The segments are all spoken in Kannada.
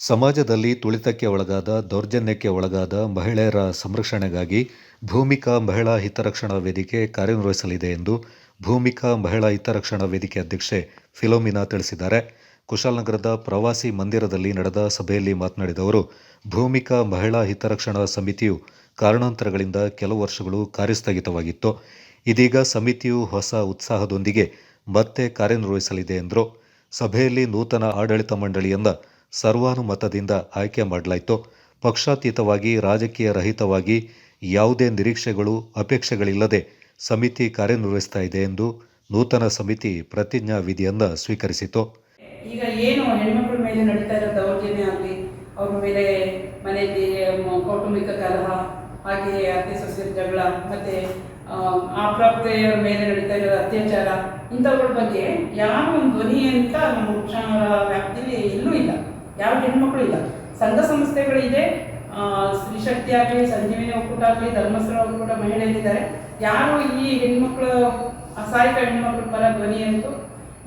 ಸಮಾಜದಲ್ಲಿ ತುಳಿತಕ್ಕೆ ಒಳಗಾದ, ದೌರ್ಜನ್ಯಕ್ಕೆ ಒಳಗಾದ ಮಹಿಳೆಯರ ಸಂರಕ್ಷಣೆಗಾಗಿ ಭೂಮಿಕಾ ಮಹಿಳಾ ಹಿತರಕ್ಷಣಾ ವೇದಿಕೆ ಕಾರ್ಯನಿರ್ವಹಿಸಲಿದೆ ಎಂದು ಭೂಮಿಕಾ ಮಹಿಳಾ ಹಿತರಕ್ಷಣಾ ವೇದಿಕೆ ಅಧ್ಯಕ್ಷೆ ಫಿಲೋಮಿನಾ ತಿಳಿಸಿದ್ದಾರೆ. ಕುಶಾಲನಗರದ ಪ್ರವಾಸಿ ಮಂದಿರದಲ್ಲಿ ನಡೆದ ಸಭೆಯಲ್ಲಿ ಮಾತನಾಡಿದ ಅವರು, ಭೂಮಿಕಾ ಮಹಿಳಾ ಹಿತರಕ್ಷಣಾ ಸಮಿತಿಯು ಕಾರಣಾಂತರಗಳಿಂದ ಕೆಲವು ವರ್ಷಗಳು ಕಾರ್ಯಸ್ಥಗಿತವಾಗಿತ್ತು. ಇದೀಗ ಸಮಿತಿಯು ಹೊಸ ಉತ್ಸಾಹದೊಂದಿಗೆ ಮತ್ತೆ ಕಾರ್ಯನಿರ್ವಹಿಸಲಿದೆ ಎಂದರು. ಸಭೆಯಲ್ಲಿ ನೂತನ ಆಡಳಿತ ಮಂಡಳಿಯಿಂದ ಸರ್ವಾನುಮತದಿಂದ ಆಯ್ಕೆ ಮಾಡಲಾಯಿತು. ಪಕ್ಷಾತೀತವಾಗಿ, ರಾಜಕೀಯ ರಹಿತವಾಗಿ ಯಾವುದೇ ನಿರೀಕ್ಷೆಗಳು, ಅಪೇಕ್ಷೆಗಳಿಲ್ಲದೆ ಸಮಿತಿ ಕಾರ್ಯನಿರ್ವಹಿಸ್ತಾ ಇದೆ ಎಂದು ನೂತನ ಸಮಿತಿ ಪ್ರತಿಜ್ಞಾ ವಿಧಿಯನ್ನು ಸ್ವೀಕರಿಸಿತು. ಈಗ ಏನು ಹೆಣ್ಮಕ್ಳ ಮೇಲೆ ನಡೀತಾ ಇರೋ ದೌರ್ಜನ್ಯ ಆಗಲಿ, ಅವ್ರ ಮೇಲೆ ಮನೆಯಲ್ಲಿ ಕೌಟುಂಬಿಕ ಕಲಹ, ಹಾಗೆಯೇ ಅತ್ತೆ ಸೊಸೆ ಜಗಳ, ಮತ್ತೆ ಅಪ್ರಾಪ್ತೆಯರ ಮೇಲೆ ನಡೀತಾ ಇರೋ ಅತ್ಯಾಚಾರ, ಇಂಥವ್ರ ಬಗ್ಗೆ ಯಾವ ಒಂದು ಧ್ವನಿ ಅಂತ ನಮ್ಮ ವೃಕ್ಷಾಂಗರ ವ್ಯಾಪ್ತಿಯಲ್ಲಿ ಇಲ್ಲ. ಯಾವ ಹೆಣ್ಮಕ್ಳು ಇಲ್ಲ ಸಂಘ ಸಂಸ್ಥೆಗಳಿದೆ ಸ್ತ್ರೀ ಶಕ್ತಿ ಆಗಲಿ, ಸಂಜೀವಿನಿ ಒಕ್ಕೂಟ ಆಗಲಿ, ಧರ್ಮಸ್ಥಳ ಒಕ್ಕೂಟ ಮಹಿಳೆಯರಿದ್ದಾರೆ. ಯಾರು ಈ ಹೆಣ್ಮಕ್ಳು ಅಸಹಾಯಕ ಹೆಣ್ಮಕ್ಳ ಪರ ಧ್ವನಿ ಅಂತೂ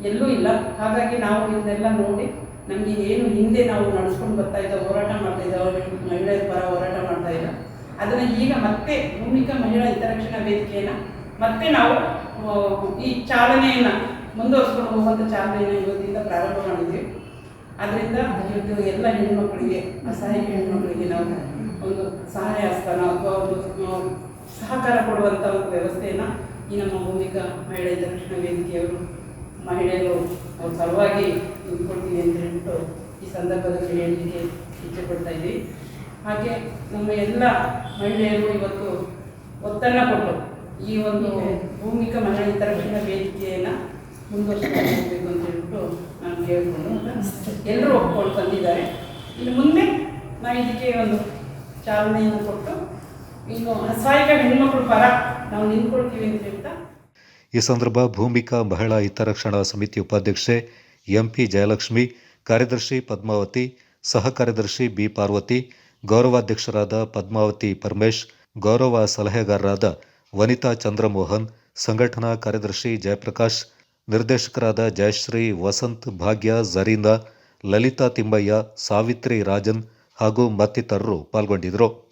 ಎಲ್ಲೂ ಇಲ್ಲ. ಹಾಗಾಗಿ ನಾವು ಇದನ್ನೆಲ್ಲ ನೋಡಿ, ನಮಗೆ ಏನು ಹಿಂದೆ ನಾವು ನಡೆಸ್ಕೊಂಡು ಬರ್ತಾ ಇದ್ದ, ಹೋರಾಟ ಮಾಡ್ತಾ ಇದ್ದ ಮಹಿಳೆಯರ ಪರ ಹೋರಾಟ ಮಾಡ್ತಾ ಇಲ್ಲ ಅದನ್ನು ಈಗ ಮತ್ತೆ ಭೂಮಿಕ ಮಹಿಳಾ ಹಿತರಕ್ಷಣಾ ವೇದಿಕೆಯನ್ನು ಮತ್ತೆ ನಾವು ಈ ಚಾಲನೆಯನ್ನು ಮುಂದುವರಿಸ್ಕೊಂಡು ಹೋಗುವಂಥ ಚಾಲನೆಯನ್ನು ಇವತ್ತಿಂದ ಪ್ರಾರಂಭ ಮಾಡಿದ್ವಿ. ಅದರಿಂದ ಇವತ್ತು ಎಲ್ಲ ಹೆಣ್ಮಕ್ಳಿಗೆ, ಅಸಹಾಯಕ ಹೆಣ್ಮಕ್ಳಿಗೆ ನಾವು ಒಂದು ಸಹಾಯ ಹಸ್ತನ ಅಥವಾ ಒಂದು ಸಹಕಾರ ಕೊಡುವಂಥ ಒಂದು ವ್ಯವಸ್ಥೆಯನ್ನು ಈ ನಮ್ಮ ಭೂಮಿಕಾ ಮಹಿಳೆ ಹಿತರಕ್ಷಣಾ ವೇದಿಕೆಯವರು, ಮಹಿಳೆಯರು ಅವ್ರ ಸಲುವಾಗಿ ನಿಂತ್ಕೊಳ್ತೀವಿ ಅಂತ ಹೇಳ್ಬಿಟ್ಟು ಈ ಸಂದರ್ಭದಲ್ಲಿ ಹೇಳಲಿಕ್ಕೆ ಇಚ್ಛೆ ಪಡ್ತಾ ಇದ್ದೀವಿ ಹಾಗೆ ನಮ್ಮ ಎಲ್ಲ ಮಹಿಳೆಯರು ಇವತ್ತು ಒತ್ತನ್ನ ಕೊಟ್ಟು ಈ ಒಂದು ಭೂಮಿಕ ಮಹಿಳೆ ಹಿತರಕ್ಷಣಾ ವೇದಿಕೆಯನ್ನು ಮುಂದುವರಿಸಬೇಕು ಅಂತ ಹೇಳ್ಬಿಟ್ಟು ನಾನು ಕೇಳಿಕೊಂಡು ಎಲ್ಲರೂ ಒಪ್ಕೊಂಡು ಬಂದಿದ್ದಾರೆ. ಇನ್ನು ಮುಂದೆ ನಾವು ಇದಕ್ಕೆ ಒಂದು ಚಾಲನೆಯನ್ನು ಕೊಟ್ಟು ಇನ್ನು ಅಸಹಾಯಕ ಹೆಣ್ಮಕ್ಳು ಪರ ನಾವು ನಿಂತ್ಕೊಳ್ತೀವಿ ಅಂತ ಹೇಳ್ತಾ. ಈ ಸಂದರ್ಭ ಭೂಮಿಕಾ ಮಹಿಳಾ ಹಿತರಕ್ಷಣಾ ಸಮಿತಿ ಉಪಾಧ್ಯಕ್ಷೆ ಎಂಪಿ ಜಯಲಕ್ಷ್ಮಿ, ಕಾರ್ಯದರ್ಶಿ ಪದ್ಮಾವತಿ ಸಹ ಕಾರ್ಯದರ್ಶಿ ಬಿ ಪಾರ್ವತಿ, ಗೌರವಾಧ್ಯಕ್ಷರಾದ ಪದ್ಮಾವತಿ ಪರಮೇಶ್, ಗೌರವ ಸಲಹೆಗಾರರಾದ ವನಿತಾ ಚಂದ್ರಮೋಹನ್, ಸಂಘಟನಾ ಕಾರ್ಯದರ್ಶಿ ಜಯಪ್ರಕಾಶ್ ನಿರ್ದೇಶಕರಾದ ಜಯಶ್ರೀ ವಸಂತ್ ಭಾಗ್ಯ ಜರೀನಾ ಲಲಿತಾ ತಿಮ್ಮಯ್ಯ ಸಾವಿತ್ರಿ ರಾಜನ್ ಹಾಗೂ ಮತ್ತಿತರರು ಪಾಲ್ಗೊಂಡಿದ್ದರು.